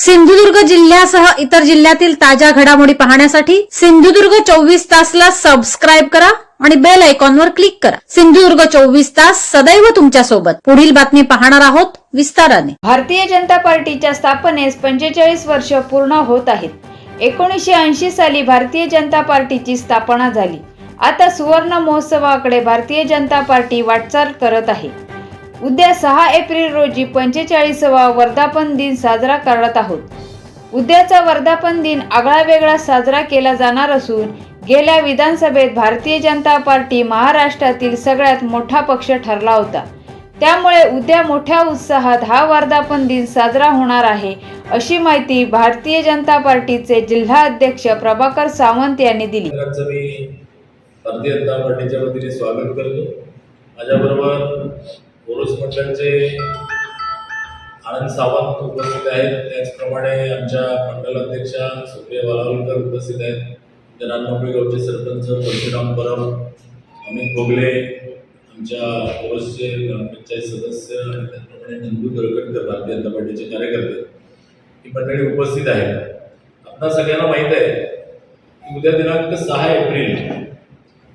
सिंधुदुर्ग जिल्ह्यासह इतर जिल्ह्यातील ताज्या घडामोडी पाहण्यासाठी सिंधुदुर्ग चोवीस तासला सबस्क्राईब करा आणि बेल आयकॉनवर क्लिक करा. सिंधुदुर्ग चोवीस तास सदैव तुमच्यासोबत पुढील बातमी पाहणार आहोत विस्ताराने. भारतीय जनता पार्टीच्या स्थापनेस पंचेचाळीस वर्ष पूर्ण होत आहेत. एकोणीसशे ऐंशी साली भारतीय जनता पार्टीची स्थापना झाली. आता सुवर्ण महोत्सवाकडे भारतीय जनता पार्टी वाटचाल करत आहे. उद्या सहा एप्रिल रोजी पंचेचाळीसवा वर्धापन दिन साजरा करत आहोत. उद्याचा वर्धापन दिन आगळा वेगळा साजरा केला जाणार असून गेल्या विधानसभेत भारतीय जनता पार्टी महाराष्ट्रातील सगळ्यात मोठा पक्ष ठरला होता. त्यामुळे उद्या मोठ्या उत्साहात हा वर्धापन दिन साजरा होणार आहे अशी माहिती भारतीय जनता पार्टीचे जिल्हा अध्यक्ष प्रभाकर सावंत यांनी दिली. भारतीय जनता पार्टीच्या वतीने स्वागत करतो. माझ्याबरोबर पुरुष मंडळाचे आनंद सावंत उपस्थित आहेत. त्याचप्रमाणे आमच्या मंडल अध्यक्षा सुप्रिया वालावलकर उपस्थित आहेत. जनानमंबी गावचे सरपंच परशुराम परब अमित भोगले आमच्या पुरुषचे ग्रामपंचायत सदस्य आणि त्याचप्रमाणे नंदू दरकटकर भारतीय जनता पार्टीचे कार्यकर्ते ही मंडळी उपस्थित आहेत. आपणा सगळ्यांना माहीत आहे की उद्या दिनांक सहा एप्रिल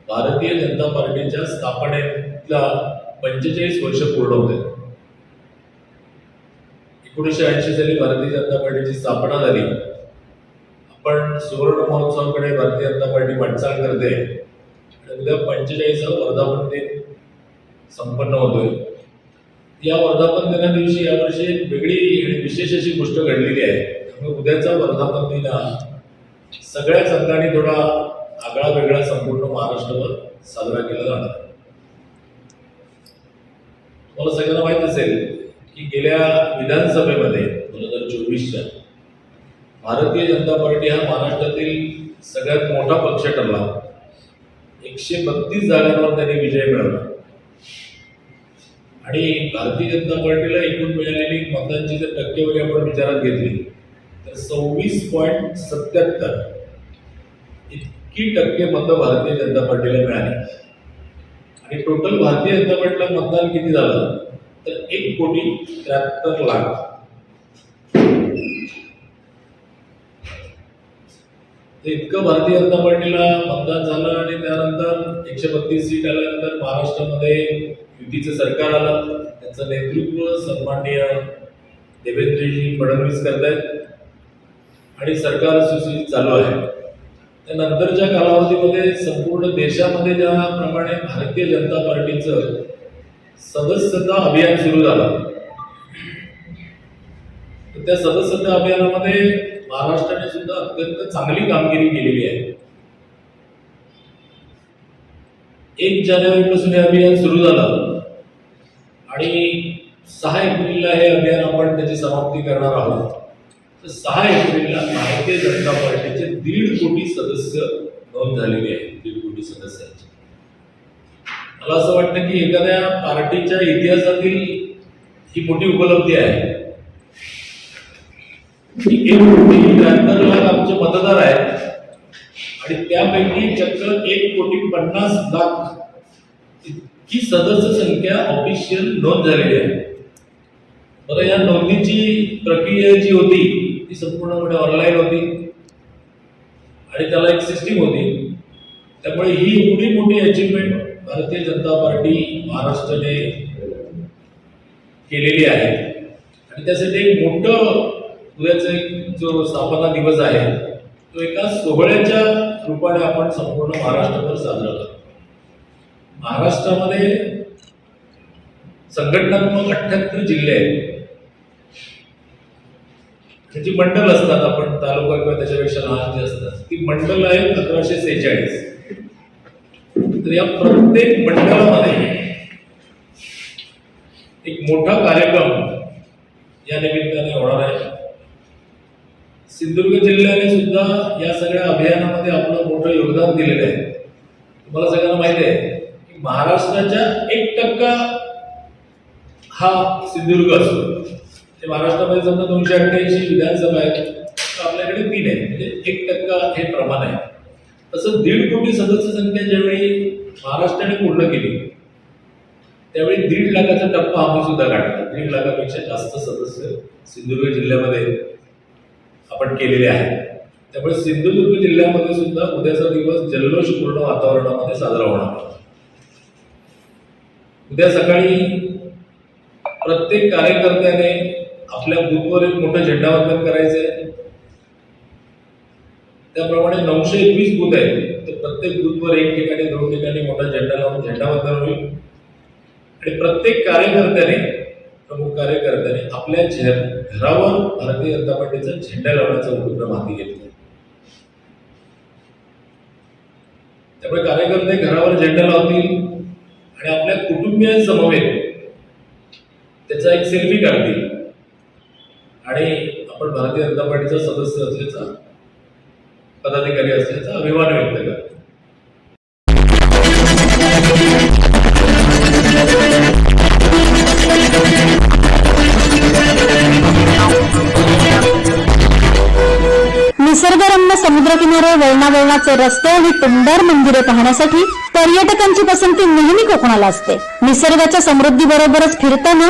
भारतीय जनता पार्टीच्या स्थापनेतला पंचेचाळीस वर्ष पूर्ण होते. एकोणीसशे ऐंशी साली भारतीय जनता पार्टीची स्थापना झाली. आपण सुवर्ण महोत्सवाकडे भारतीय जनता पार्टी वाटचाल करते. आणि उद्या पंचेचाळीसावा वर्धापन दिन संपन्न होतोय. या वर्धापन दिना दिवशी यावर्षी एक वेगळी आणि विशेष अशी गोष्ट घडलेली आहे. त्यामुळे उद्याचा वर्धापन दिन हा सगळ्याच अंगाने थोडा आगळा वेगळा संपूर्ण महाराष्ट्रभर साजरा केला जाणार तुम्हाला सगळ्यांना माहीत असेल की गेल्या विधानसभेमध्ये दोन हजार चोवीसच्या भारतीय जनता पार्टी हा महाराष्ट्रातील सगळ्यात मोठा पक्ष ठरला. एकशे बत्तीस जागांवर त्यांनी विजय मिळवला. आणि भारतीय जनता पार्टीला एकूण मिळालेली मतांची जर टक्केवारी आपण विचारात घेतली तर सव्वीस पॉईंट सत्याहत्तर इतकी टक्के मतं भारतीय जनता पार्टीला मिळाली. आणि टोटल भारतीय जनता पार्टीला मतदान किती झालं? तर एक कोटी त्र्याहत्तर लाख. इतकं भारतीय जनता पार्टीला मतदान झालं आणि त्यानंतर एकशे बत्तीस सीट आल्यानंतर महाराष्ट्रामध्ये युतीचं सरकार आलं. त्याचं नेतृत्व सन्माननीय देवेंद्रजी फडणवीस करतायत. आणि सरकार सुशील चालू आहे. त्यानंतरच्या कालावधीमध्ये संपूर्ण देशामध्ये ज्याप्रमाणे भारतीय जनता पार्टीचं सदस्यता अभियान सुरू झालं. त्या सदस्यता अभियानामध्ये महाराष्ट्राने सुद्धा अत्यंत चांगली कामगिरी केलेली आहे. एक जानेवारीपासून हे अभियान सुरू झालं. आणि सहा एप्रिलला हे अभियान आपण त्याची समाप्ती करणार आहोत. सहा एप्रिलला भारतीय जनता पार्टीचे दीड कोटी सदस्य नोंद झालेले आहेत दीड कोटी सदस्यांची. मला असं वाटतं की एखाद्या पार्टीच्या इतिहासातील ही मोठी उपलब्धी आहे. एक कोटी त्र्याहत्तर लाख आमचे मतदार आहेत आणि त्यापैकी चक्क एक कोटी पन्नास लाख इतकी सदस्य संख्या ऑफिशियल नोंद झालेली आहे. बरं या नोंदणीची प्रक्रिया जी होती ती संपूर्णपणे ऑनलाईन होती. आणि त्याला एक सिस्टीम होती. त्यामुळे ही एवढी मोठी अचिव्हमेंट भारतीय जनता पार्टी महाराष्ट्राने केलेली आहे. आणि त्यासाठी एक मोठं उद्याचा एक जो स्थापना दिवस आहे तो एका सोहळ्याच्या रूपाने आपण संपूर्ण महाराष्ट्रभर साजरा करतो. महाराष्ट्रामध्ये संघटनात्मक अठ्ठ्याहत्तर जिल्हे आहेत. त्याची मंडल असतात आपण तालुका किंवा त्याच्यापेक्षा लहान जे असतात ती मंडल आहेत अकराशे सेहेचाळीस. तर या प्रत्येक मंडळामध्ये एक मोठा कार्यक्रम या निमित्ताने होणार आहे. सिंधुदुर्ग जिल्ह्याने सुद्धा या सगळ्या अभियानामध्ये आपलं मोठं योगदान दिलेलं आहे. तुम्हाला सगळ्यांना माहिती आहे की महाराष्ट्राच्या एक टक्का हा सिंधुदुर्ग असतो. ते महाराष्ट्रामध्ये समजा दोनशे अठ्ठ्याऐंशी विधानसभा आहेत तर आपल्याकडे तीन आहे म्हणजे एक टक्का हे प्रमाण आहे. तसं दीड कोटी सदस्य संख्या ज्यावेळी महाराष्ट्राने पूर्ण केली त्यावेळी दीड लाखाचा टप्पा आम्ही सुद्धा गाठला. दीड लाखापेक्षा जास्त सदस्य सिंधुदुर्ग जिल्ह्यामध्ये आपण केलेले आहे त्यामुळे सिंधुदुर्ग जिल्ह्यामध्ये सुद्धा उद्याचा दिवस जल्लोषपूर्ण वातावरणामध्ये साजरा होणार उद्या सकाळी प्रत्येक कार्यकर्त्याने आपल्या बुथवर एक मोठं झेंडावंदन आहे त्याप्रमाणे नऊशे एकवीस बूथ आहेत. तर प्रत्येक बूथवर एक ठिकाणी दोन ठिकाणी मोठा झेंडा लावून झेंडावंदन होईल. आणि प्रत्येक कार्यकर्त्याने प्रमुख कार्यकर्त्याने आपल्या घरावर भारतीय जनता पार्टीचा झेंडा लावण्याचा उपक्रम हाती घेतला. त्यामुळे कार्यकर्ते घरावर झेंडा लावतील आणि आपल्या कुटुंबियांसमवेत त्याचा एक सेल्फी काढतील. आणि आपण भारतीय जनता पार्टीचा सदस्य असल्याचा पदाधिकारी असल्याचा अभिमान व्यक्त करतो. निसर्गरम्य समुद्रकिनारे वळणावळणाचे रस्ते आणि तुंबर मंदिरे पाहण्यासाठी पर्यटकांची पसंती नेहमी कोकणाला असते. निसर्गाच्या समृद्धी बरोबरच फिरताना